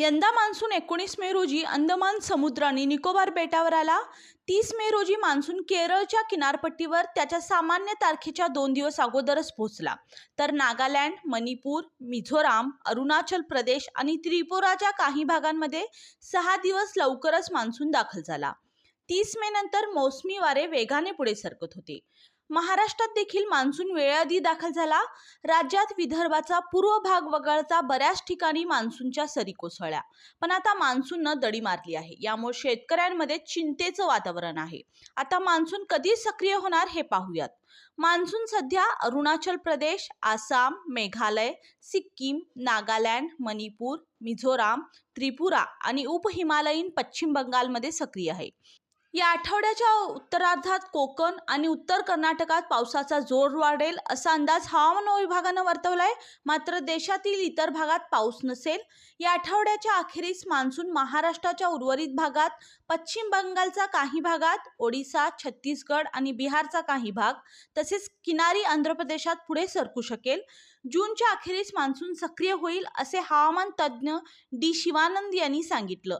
यंदा मान्सून एकोणीस मे रोजी अंदमान समुद्र आणि निकोबार बेटावर आला. तीस मे रोजी मान्सून केरळच्या किनारपट्टीवर त्याच्या सामान्य तारखेच्या दोन दिवस अगोदरच पोहोचला. तर नागालँड मणिपूर मिझोराम अरुणाचल प्रदेश आणि त्रिपुराच्या काही भागांमध्ये सहा दिवस लवकरच मान्सून दाखल झाला. तीस मे नंतर मोसमी वारे वेगाने पुढे सरकत होते. महाराष्ट्रात देखील मान्सून वेळेआधी दाखल झाला. राज्यात विदर्भाचा पूर्व भाग वगळता बऱ्याच ठिकाणी मान्सूनच्या सरी कोसळल्या. पण आता मान्सूननं दडी मारली आहे. यामुळे शेतकऱ्यांमध्ये चिंतेचं वातावरण आहे. आता मान्सून कधी सक्रिय होणार हे पाहूयात. मान्सून सध्या अरुणाचल प्रदेश आसाम मेघालय सिक्कीम नागालँड मणिपूर मिझोराम त्रिपुरा आणि उपहिमालयीन पश्चिम बंगालमध्ये सक्रिय आहे. या आठवड्याच्या उत्तरार्धात कोकण आणि उत्तर कर्नाटकात पावसाचा जोर वाढेल असा अंदाज हवामान विभागानं वर्तवला आहे मात्र देशातील इतर भागात पाऊस नसेल. या आठवड्याच्या अखेरीस मान्सून महाराष्ट्राच्या उर्वरित भागात पश्चिम बंगालचा काही भागात ओडिसा छत्तीसगड आणि बिहारचा काही भाग तसेच किनारी आंध्र प्रदेशात पुढे सरकू शकेल. जूनच्या अखेरीस मान्सून सक्रिय होईल असे हवामान तज्ज्ञ डी शिवानंद यांनी सांगितलं.